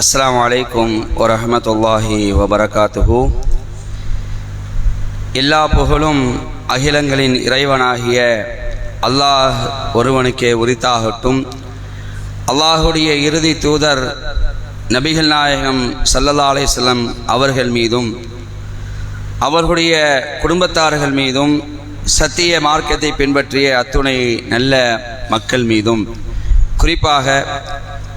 அஸ்லாம் அலைக்கும் வரமத்துல்லாஹி வபரகாத்துஹு எல்லா புகழும் அகிலங்களின் இறைவனாகிய அல்லாஹ் ஒருவனுக்கே உரித்தாகட்டும். அல்லாஹுடைய இறுதி தூதர் நபிகள் நாயகம் சல்லல்லா அலிஸ்லம் அவர்கள் மீதும் அவர்களுடைய குடும்பத்தார்கள் மீதும் சத்திய மார்க்கத்தை பின்பற்றிய அத்துணை நல்ல மக்கள் மீதும் குறிப்பாக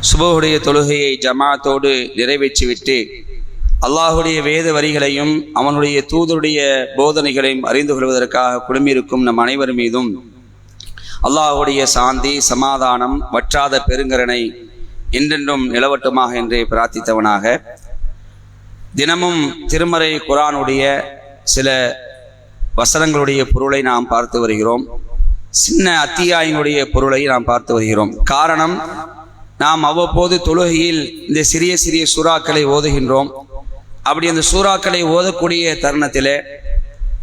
சுபகுடைய தொழுகையை ஜமாத்தோடு நிறைவேற்றிவிட்டு அல்லாஹுடைய வேத வரிகளையும் அவனுடைய தூதருடைய போதனைகளையும் அறிந்து கொள்வதற்காக குடும்பிருக்கும் நம் அனைவர் மீதும் அல்லாஹுடைய சாந்தி சமாதானம் வற்றாத பெருங்கரனை என்றென்றும் நிலவட்டுமாக என்று பிரார்த்தித்தவனாக. தினமும் திருமறை குரானுடைய சில வசனங்களுடைய பொருளை நாம் பார்த்து வருகிறோம். சின்ன அத்தியாயினுடைய பொருளை நாம் பார்த்து வருகிறோம். காரணம் நாம் அவ்வப்போது தொழுகையில் இந்த சிறிய சிறிய சூறாக்களை ஓதுகின்றோம். அப்படி அந்த சூறாக்களை ஓதக்கூடிய தருணத்தில்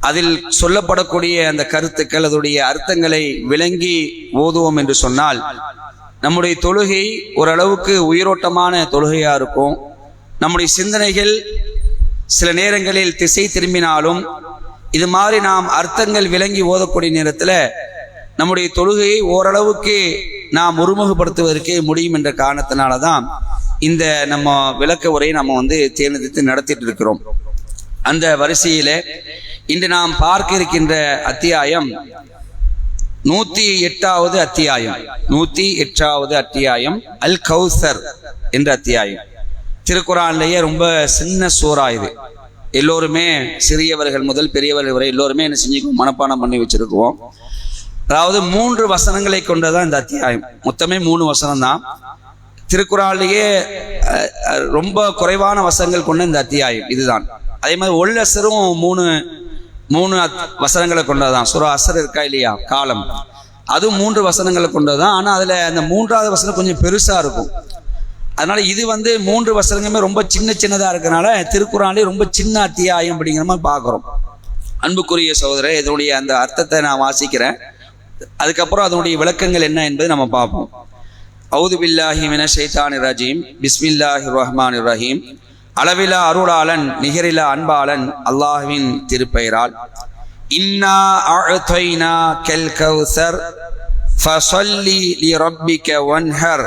அதில் சொல்லப்படக்கூடிய அந்த கருத்துக்கள் அதனுடைய அர்த்தங்களை விளங்கி ஓதுவோம் என்று சொன்னால் நம்முடைய தொழுகை ஓரளவுக்கு உயிரோட்டமான தொழுகையாக இருக்கும். நம்முடைய சிந்தனைகள் சில நேரங்களில் திசை திரும்பினாலும் இது மாதிரி நாம் அர்த்தங்கள் விளங்கி ஓதக்கூடிய நேரத்தில் நம்முடைய தொழுகையை ஓரளவுக்கு நாம் ஒருமுகப்படுத்துவதற்கே முடியும் என்ற காரணத்தினால தான் இந்த நம்ம விளக்க உரையை நம்ம வந்து தேர்ந்தெடுத்து நடத்திட்டு இருக்கிறோம். அந்த வரிசையில இன்று நாம் பார்க்க இருக்கின்ற அத்தியாயம் நூத்தி எட்டாவது அத்தியாயம் நூத்தி எட்டாவது அத்தியாயம் அல் கௌசர் என்ற அத்தியாயம். திருக்குறான்லேயே ரொம்ப சின்ன சூறா இது. எல்லோருமே சிறியவர்கள் முதல் பெரியவர்கள் வரை எல்லோருமே என்ன செஞ்சுக்குவோம்? மனப்பாடம் பண்ணி வச்சிருக்குவோம். அதாவது மூன்று வசனங்களை கொண்டதான் இந்த அத்தியாயம். மொத்தமே மூணு வசனம் தான் திருக்குறாலேயே ரொம்ப குறைவான வசனங்கள் கொண்ட இந்த அத்தியாயம் இதுதான். அதே மாதிரி ஒல்லசரும் மூணு மூணு அத்- வசனங்களை கொண்டதுதான். சுரா அசர் இருக்கா இல்லையா? காலம். அதுவும் மூன்று வசனங்களை கொண்டதுதான். ஆனால் அதில் அந்த மூன்றாவது வசனம் கொஞ்சம் பெருசாக இருக்கும். அதனால இது வந்து மூன்று வசனங்களுமே ரொம்ப சின்ன சின்னதாக இருக்கனால திருக்குறாலே ரொம்ப சின்ன அத்தியாயம் அப்படிங்கிற மாதிரி பார்க்குறோம். அன்புக்குரிய சகோதரர் இதனுடைய அந்த அர்த்தத்தை நான் வாசிக்கிறேன். அதுக்கப்புறம் அதனுடைய விளக்கங்கள் என்ன என்பதை நம்ம பார்ப்போம். அவுது பில்லாஹி மின ரஜீம். பிஸ்மில்லாஹி ரஹ்மான் ரஹீம். அளவிலா அருளாளன் நிகரிலா அன்பாளன் அல்லாஹுவின் திருப்பெயரால். இன்னா கெல் கல் கௌசர் ஃபசல்லி லி ரப்பிக்க ஒன்ஹர்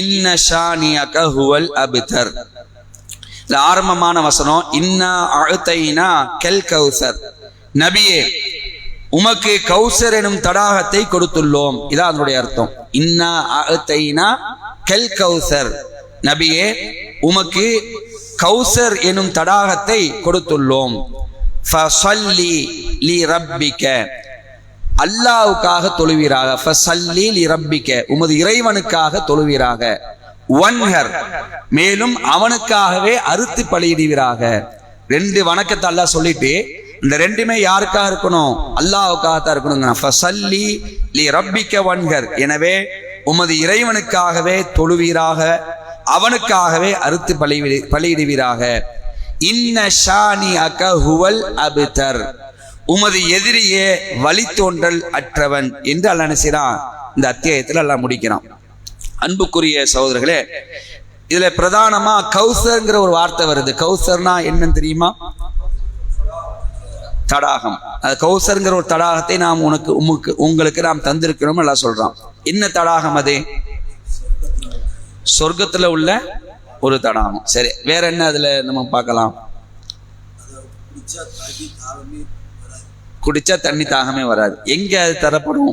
இன்ன ஷானியக ஹுவல் அபிதர். இந்த ஆரம்பமான வசனம் இன்னா அழுத்தைனா கெல் கௌசர் நபியே உமக்கு கௌசர் எனும் தடாகத்தை கொடுத்துள்ளோம். இதான் அதனுடைய அர்த்தம். இன்னா அழுத்தைனா கெல் கௌசர். நபியே உமக்கு கௌசர் எனும் தடாகத்தை கொடுத்துள்ளோம். லி அல்லாவுக்காக தொழுவீராக. லி ரப்பிக்க. உமது இறைவனுக்காக தொழுவீராக. ஒன்ஹர் மேலும் அவனுக்காகவே அறுத்து பலியிடுவீராக ரெண்டு வணக்கத்தை அல்லாஹ் சொல்லிட்டு இந்த ரெண்டுமே யாருக்காக இருக்கணும்? அல்லாவுக்காக தான் இருக்கணுங்க லி ரப்பிக்க வன்கர் எனவே உமது இறைவனுக்காகவே தொழுவீராக அவனுக்காகவே அறுத்து பழி பலியிடுவீராக இன்ன ஷானி அக ஹுவல் அபிதர். உமது எதிரியே வழித்தோன்றல் அற்றவன் என்று அல்ல நினைச்சான் இந்த அத்தியாயத்தில் எல்லாம் முடிக்கிறான். அன்புக்குரிய சகோதரர்களே இதுல பிரதானமா கௌசர்ங்கிற ஒரு வார்த்தை வருது. கௌசர்னா என்னன்னு தெரியுமா? தடாகம். அது கௌசருங்கிற ஒரு தடாகத்தை நாம் உனக்கு உமக்கு உங்களுக்கு நாம் தந்திருக்கிறோம் எல்லாம் சொல்றான். என்ன தடாகம் அது? சொர்க்கத்துல உள்ள ஒரு தடாகம். சரி வேற என்ன அதுல நம்ம பார்க்கலாம்? குடிச்சா தண்ணி தாகமே வராது. எங்க அது தரப்படும்?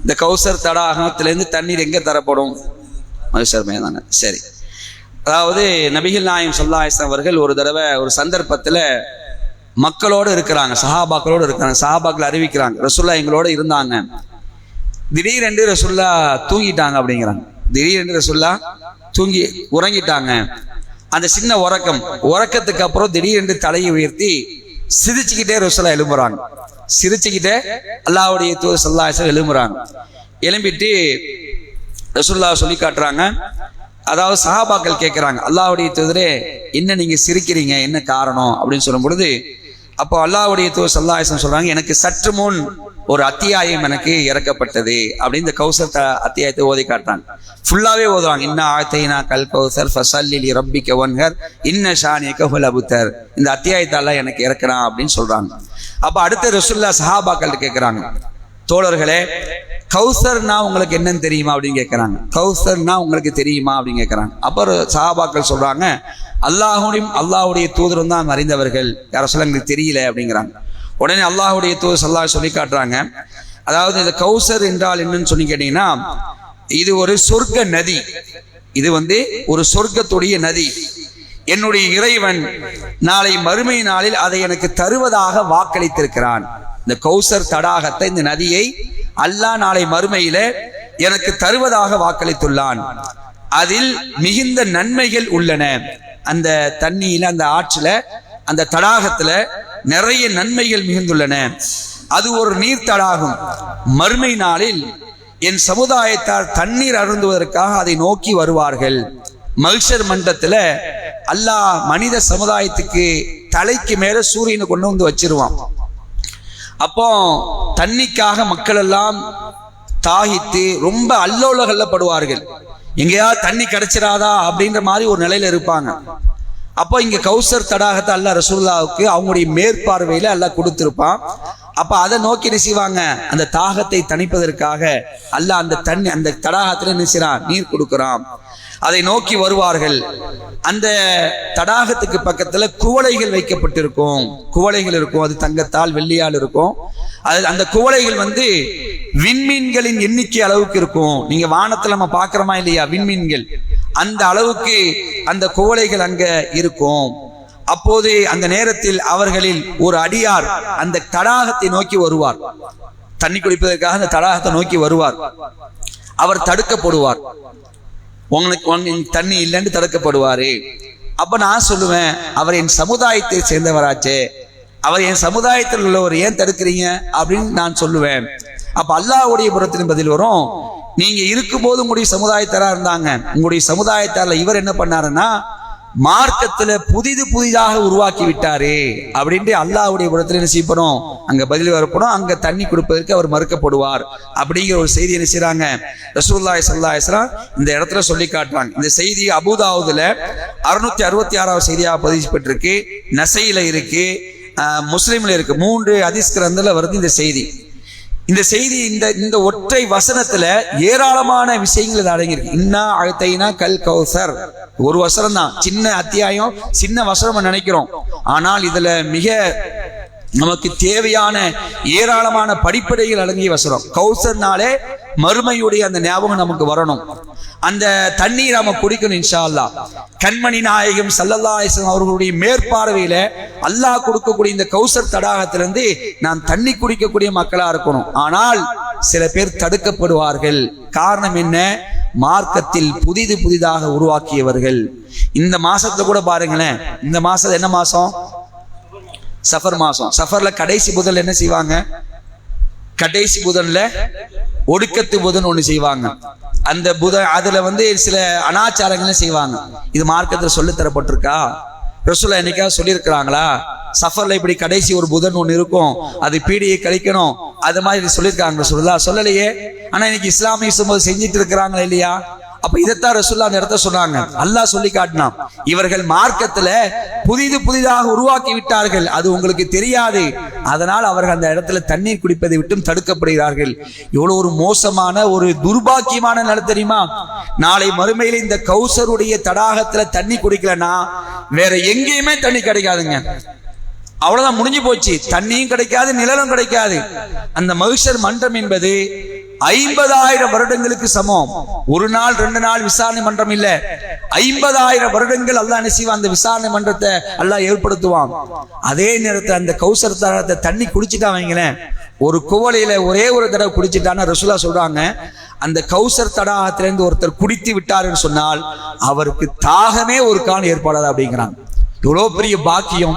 இந்த கௌசர் தடாகத்திலேருந்து தண்ணீர் எங்க தரப்படும்? மகசர் மேதான சரி. அதாவது நபிகள் நாயம் சொல்லாயசன் அவர்கள் ஒரு தடவை ஒரு சந்தர்ப்பத்துல மக்களோடு இருக்கிறாங்க சஹாபாக்களோடு இருக்கிறாங்க சஹாபாக்கள் அறிவிக்கிறாங்க ரசுல்லா எங்களோட இருந்தாங்க. திடீரென்று ரசுல்லா தூங்கிட்டாங்க அப்படிங்கிறாங்க. திடீரென்று ரசுல்லா தூங்கி உறங்கிட்டாங்க. அந்த சின்ன உறக்கம் உறக்கத்துக்கு அப்புறம் திடீரென்று தலையை உயர்த்தி சிரிச்சுக்கிட்டே ரசுல்லா எழும்புறாங்க. சிரிச்சுக்கிட்டே அல்லாவுடைய தூ சல்லாசம் எழும்புறாங்க. எழும்பிட்டு ரசுல்லா சொல்லி காட்டுறாங்க. அதாவது சஹாபாக்கள் கேட்குறாங்க அல்லாவுடைய தூதரே என்ன நீங்கள் சிரிக்கிறீங்க? என்ன காரணம்? அப்படின்னு சொல்லும் பொழுது அப்போ அல்லாவுடைய தூர் சல்லாஹம் சொல்றாங்க எனக்கு சற்று முன் ஒரு அத்தியாயம் எனக்கு இறக்கப்பட்டது அப்படின்னு இந்த கௌசர் த- அத்தியாயத்தை ஓதி காட்டுறாங்க. ஃபுல்லாவே ஓதுவாங்க இன்ன ஆத்தைனா கல் கௌசர் ஃபசல்லி ரப்பி கவன்கர் இன்ன ஷானி கஹுல் அபுத்தர் இந்த அத்தியாயத்தால எனக்கு இறக்குறான் அப்படின்னு சொல்றாங்க. அப்போ அடுத்த ரசுல்லா சஹாபாக்கள் கேட்குறாங்க தோழர்களே கௌசர்னா உங்களுக்கு என்னன்னு தெரியுமா? அப்படின்னு கேட்குறாங்க கௌசர்னா உங்களுக்கு தெரியுமா? அப்படின்னு கேட்குறாங்க அப்புறம் சஹாபாக்கள் சொல்றாங்க அல்லாஹுடையும் அல்லாஹுடைய தூதரும் தான் அறிந்தவர்கள். யார சொல்ல எங்களுக்கு தெரியல அப்படிங்கிறாங்க. உடனே அல்லாஹுடைய தூதர் சொல்லா சொல்லி காட்டுறாங்க அதாவது இந்த கௌசர் என்றால் என்னன்னு சொல்லி கேட்டீங்கன்னா இது ஒரு சொர்க்க நதி. இது வந்து ஒரு சொர்க்கத்துடைய நதி. என்னுடைய இறைவன் நாளை மறுமை நாளில் அதை எனக்கு தருவதாக வாக்களித்திருக்கிறான். இந்த கௌசர் தடாகத்தை இந்த நதியை அல்லாஹ் நாளை மறுமையில எனக்கு தருவதாக வாக்களித்துள்ளான். அதில் மிகுந்த நன்மைகள் உள்ளன. அந்த தண்ணியில அந்த ஆற்றுல அந்த தடாகத்துல நிறைய நன்மைகள் மிகுந்துள்ளன. அது ஒரு நீர் தடாகம். மறுமை நாளில் என் சமுதாயத்தார் தண்ணீர் அருந்துவதற்காக அதை நோக்கி வருவார்கள். மகிஷர் மன்றத்தில் அல்லாஹ் மனித சமுதாயத்துக்கு தலைக்கு மேல சூரியனை கொண்டு வந்து வச்சிருவான். அப்போ தண்ணிக்காக மக்கள் எல்லாம் தாகித்து ரொம்ப அல்லோலகல்லப்படுவார்கள் எங்கேயாவது தண்ணி கிடைச்சிராதா அப்படின்ற மாதிரி ஒரு நிலையில இருப்பாங்க. அப்போ இங்க கௌசர் தடாகத்தை அல்லாஹ் ரசூல்லாவுக்கு அவங்களுடைய மேற்பார்வையில எல்லாம் கொடுத்திருப்பான். அப்ப அதை நோக்கி நினைச்சுவாங்க செய்வாங்க? அந்த தாகத்தை தணிப்பதற்காக அல்ல அந்த தண்ணி அந்த தடாகத்துல நினைச்சிறான் நீர் கொடுக்கிறான். அதை நோக்கி வருவார்கள். அந்த தடாகத்துக்கு பக்கத்துல குவளைகள் வைக்கப்பட்டிருக்கும். குவளைகள் இருக்கும். அது தங்கத்தால் வெள்ளியால் இருக்கும். அது அந்த குவளைகள் வந்து விண்மீன்களின் எண்ணிக்கை அளவுக்கு இருக்கும். நீங்க வானத்துல நம்ம பாக்குறோமா இல்லையா? விண்மீன்கள். அந்த அளவுக்கு அந்த குவளைகள் அங்க இருக்கும். அப்போது அந்த நேரத்தில் அவர்களில் ஒரு அடியார் அந்த தடாகத்தை நோக்கி வருவார். தண்ணி குடிப்பதற்காக அந்த தடாகத்தை நோக்கி வருவார். அவர் தடுக்கப்படுவார். உங்களுக்கு உங்களுக்கு தண்ணி இல்லைன்னு தடுக்கப்படுவாரு. அப்ப நான் சொல்லுவேன் அவர் என் சமுதாயத்தை சேர்ந்தவராச்சே. அவர் என் சமுதாயத்தில் உள்ளவர் ஏன் தடுக்கிறீங்க அப்படின்னு நான் சொல்லுவேன். அப்ப அல்லாஹுடைய புறத்தின் பதில் வரும். நீங்க இருக்கும்போது உங்களுடைய சமுதாயத்தாரா இருந்தாங்க. உங்களுடைய சமுதாயத்தாரில் இவர் என்ன பண்ணாருன்னா மார்க்கத்துல புதிது புதிதாக உருவாக்கி விட்டாரு அப்படின்ட்டு அல்லாஹுடைய புறத்துல என்ன செய்யப்படும்? அங்க பதில் வரப்படும். அங்க தண்ணி கொடுப்பதற்கு அவர் மறுக்கப்படுவார் அப்படிங்கிற ஒரு செய்தி என்ன செய்யறாங்க ரசூல்லாய் சல்லா இஸ்லாம் இந்த இடத்துல சொல்லி காட்டுறாங்க. இந்த செய்தி அபூதாவுதுல அறுநூத்தி அறுபத்தி ஆறாவது செய்தியாக பதிவுப்பட்டிருக்கு நசையில இருக்கு. முஸ்லீமில் இருக்கு. மூன்று ஹதீஸ் கிரந்தில் வருது இந்த செய்தி. இந்த செய்தி இந்த இந்த ஒற்றை வசனத்துல ஏராளமான விஷயங்கள் அடங்கியிருக்கு. இன்னா அழுத்தைனா கல் கௌசர். ஒரு வசனம் தான் சின்ன அத்தியாயம் சின்ன வசனம் நினைக்கிறோம். ஆனால் இதுல மிக நமக்கு தேவையான ஏராளமான படிப்படைகள் அடங்கிய வசனம். கௌசர்னாலே மறுமையுடைய அந்த ஞாபகம் நமக்கு வரணும். அந்த தண்ணீர் நாம குடிக்கணும் இன்ஷா அல்லாஹ் கண்மணி நாயகம் சல்லல்லா அலிஸ்லாம் அவர்களுடைய மேற்பார்வையில அல்லாஹ் கொடுக்கக்கூடிய இந்த கௌசர் தடாகத்திலிருந்து நான் தண்ணி குடிக்கக்கூடிய மக்களா இருக்கணும். ஆனால் சில பேர் தடுக்கப்படுவார்கள். காரணம் என்ன? மார்க்கத்தில் புதிது புதிதாக உருவாக்கியவர்கள். இந்த மாசத்துல கூட பாருங்களேன். இந்த மாசம் என்ன மாசம்? சஃபர் மாசம். சஃபர்ல கடைசி புதன் என்ன செய்வாங்க? கடைசி புதன்ல ஒடுக்கத்து புதன் ஒன்று செய்வாங்க. அந்த புதன் அதுல வந்து சில அனாச்சாரங்களும் செய்வாங்க. இது மார்க்கத்துல சொல்லி தரப்பட்டிருக்கா? ரசூலா என்னைக்கா சொல்லியிருக்கிறாங்களா? சஃபர்ல இப்படி கடைசி ஒரு புதன் ஒன்று இருக்கும். அது பீடியை கழிக்கணும். அது மாதிரி சொல்லியிருக்காங்க ரசூலுல்லா சொல்லலையே. ஆனா இன்னைக்கு இஸ்லாமிய சமூகம் செஞ்சுட்டு இருக்கிறாங்களா இல்லையா? அப்ப இதைத்தான் ரசுல்லா அந்த இடத்த சொன்னாங்க. அல்லாஹ் சொல்லி காட்டினான். இவர்கள் மார்க்கத்துல புதிது புதிதாக உருவாக்கி விட்டார்கள். அது உங்களுக்கு தெரியாது. அதனால் அவர்கள் அந்த இடத்துல தண்ணீர் குடிப்பதை விட்டும் தடுக்கப்படுகிறார்கள். இவ்வளவு ஒரு மோசமான ஒரு துர்பாக்கியமான நில தெரியுமா? நாளை மறுமையில இந்த கௌசருடைய தடாகத்துல தண்ணி குடிக்கலன்னா வேற எங்கேயுமே தண்ணி கிடைக்காதுங்க. அவ்வளவுதான் முடிஞ்சு போச்சு. தண்ணியும் கிடைக்காது நிழலும் கிடைக்காது. அந்த மகிஷர் மன்றம் என்பது ஐம்பதாயிரம் வருடங்களுக்கு சமம். ஒரு நாள் ரெண்டு நாள் விசாரணை மன்றம் இல்ல. ஐம்பதாயிரம் வருடங்கள் அல்லா என்ன செய்வான் அந்த விசாரணை மன்றத்தை அல்லா ஏற்படுத்துவான். அதே நேரத்தில் அந்த கௌசர் தடாகத்தை தண்ணி குடிச்சிட்டா வைங்களேன். ஒரு குவலையில ஒரே ஒரு தடவை குடிச்சிட்டான்னு ரசுலா சொல்றாங்க. அந்த கௌசர் தடாகத்திலிருந்து ஒருத்தர் குடித்து விட்டாருன்னு சொன்னால் அவருக்கு தாகமே ஒரு காலம் ஏற்படாது அப்படிங்கிறாங்க. இவ்வளோ பெரிய பாக்கியம்.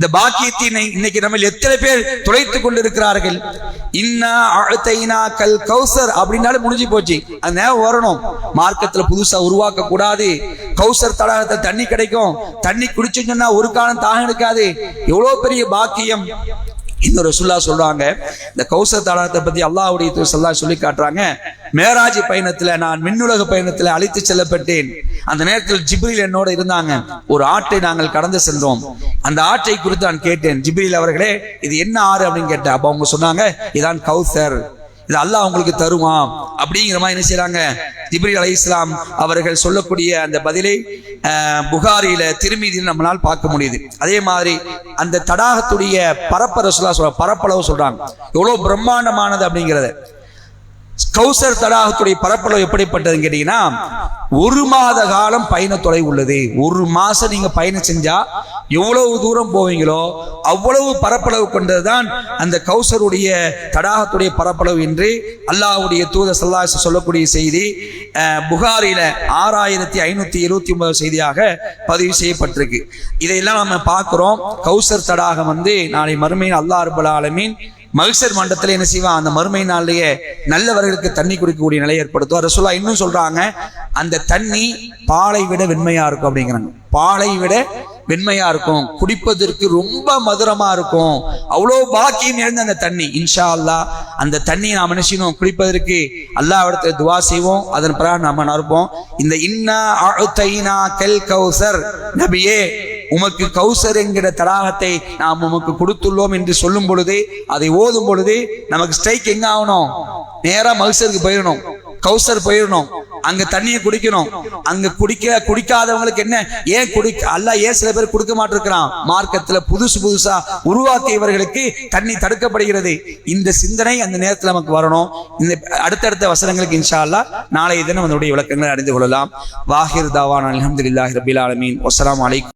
இந்த பாக்கியத்தை இன்னை- இன்னைக்கு நம்ம எத்தனை பேர் துளைத்துக் கொண்டிருக்கிறார்கள்? இன்னா அழுத்தைனா கல் கௌசர் அப்படின்னாலும் முடிஞ்சு போச்சு. அந்த நேரம் வரணும். மார்க்கத்துல புதுசா உருவாக்க கூடாது கௌசர் தடாகத்தை தண்ணி கிடைக்கும். தண்ணி குடிச்சுன்னு சொன்னா ஒரு காலம் தாகம் எடுக்காது எவ்வளவு பெரிய பாக்கியம். இன்னொரு ரசுல்லா சொல்றாங்க. இந்த கௌசர் தாளத்தை பத்தி அல்லாஹ்வுடைய தூதர் சொல்லி காட்டுறாங்க மேராஜ் பயணத்துல நான் மின்னுலக பயணத்துல அழைத்து செல்லப்பட்டேன். அந்த நேரத்தில் ஜிப்ரில் என்னோட இருந்தாங்க. ஒரு ஆட்டை நாங்கள் கடந்து சென்றோம். அந்த ஆட்டை குறித்து நான் கேட்டேன். ஜிப்ரில் அவர்களே இது என்ன ஆறு அப்படின்னு கேட்டேன். அப்ப அவங்க சொன்னாங்க இதான் கௌசர். இது அல்லாஹ் அவங்களுக்கு தருவான் அப்படிங்கிற மாதிரி என்ன செய்யறாங்க ஜிப்ரீல் அலை இஸ்லாம் அவர்கள் சொல்லக்கூடிய அந்த பதிலை புகாரியில திருமீதியில் நம்மளால் பார்க்க முடியுது. அதே மாதிரி அந்த தடாகத்துடைய பரப்ப ரசுல்லா சொல்ற பரப்பளவு சொல்றாங்க. எவ்வளவு பிரம்மாண்டமானது அப்படிங்கிறத. கௌசர் தடாகத்துடைய பரப்பளவு எப்படிப்பட்டதுன்னு கேட்டீங்கன்னா ஒரு மாத காலம் பயண தொலை உள்ளது. ஒரு மாசம் நீங்க பயணம் செஞ்சா எவ்வளவு தூரம் போவீங்களோ அவ்வளவு பரப்பளவு கொண்டதுதான் அந்த கௌசருடைய தடாகத்துடைய பரப்பளவு என்று அல்லாஹ்வுடைய தூத சல்லாஸ் சொல்லக்கூடிய செய்தி புகாரில ஆறாயிரத்தி ஐநூத்தி எழுபத்தி ஒன்பது செய்தியாக பதிவு செய்யப்பட்டிருக்கு. இதையெல்லாம் நம்ம பார்க்கிறோம். கௌசர் தடாகம் வந்து நாளை மறுமையின் அல்லாஹ் ரபுல் ஆலமீன் மகிழ்ச்சர் மண்டலத்துல என்ன செய்வான்? அந்த மறுமை நாள்லயே நல்லவர்களுக்கு தண்ணி குடிக்கக்கூடிய நிலை ஏற்படுத்தும். ரசூலா இன்னும் சொல்றாங்க அந்த தண்ணி பாலை விட வெண்மையா இருக்கும் அப்படிங்கிறாங்க. பாலை விட வெண்மையா இருக்கும். குடிப்பதற்கு ரொம்ப மதுரமா இருக்கும். அவ்வளோ பாக்கியம் இழந்த அந்த தண்ணி. இன்ஷா அல்லாஹ் அந்த தண்ணியை நாம் நினைச்சினோம் குடிப்பதற்கு அல்லாஹ் இடத்துல துவா செய்வோம். அதன் பிறகு நாம நறுப்போம். இந்த இன்னா அழுத்தைனா கெல் கௌசர் நபியே உமக்கு கௌசர் என்கிற தடாகத்தை நாம் உமக்கு கொடுத்துள்ளோம் என்று சொல்லும் பொழுது அதை ஓதும் பொழுது நமக்கு ஸ்ட்ரைக் எங்க ஆகணும்? நேரா மகசருக்கு போயிடணும் கௌசர் போயிடணும் அங்க தண்ணியை குடிக்கணும். அங்க குடிக்க குடிக்காதவங்களுக்கு என்ன? ஏன் குடிக்க அல்ல ஏன் சில பேர் கொடுக்க மாட்டிருக்கிறான்? மார்க்கத்துல புதுசு புதுசா உருவாக்கியவர்களுக்கு தண்ணி தடுக்கப்படுகிறது. இந்த சிந்தனை அந்த நேரத்துல நமக்கு வரணும். இந்த அடுத்தடுத்த வசனங்களுக்கு இன்ஷா அல்லாஹ் நாளைய தினம் அதனுடைய விளக்கங்களை அறிந்து கொள்ளலாம். வாஹிர் தாவான் அல்ஹம்துலில்லாஹி ரபில் ஆலமீன். வசலாம் அலைக்கும்.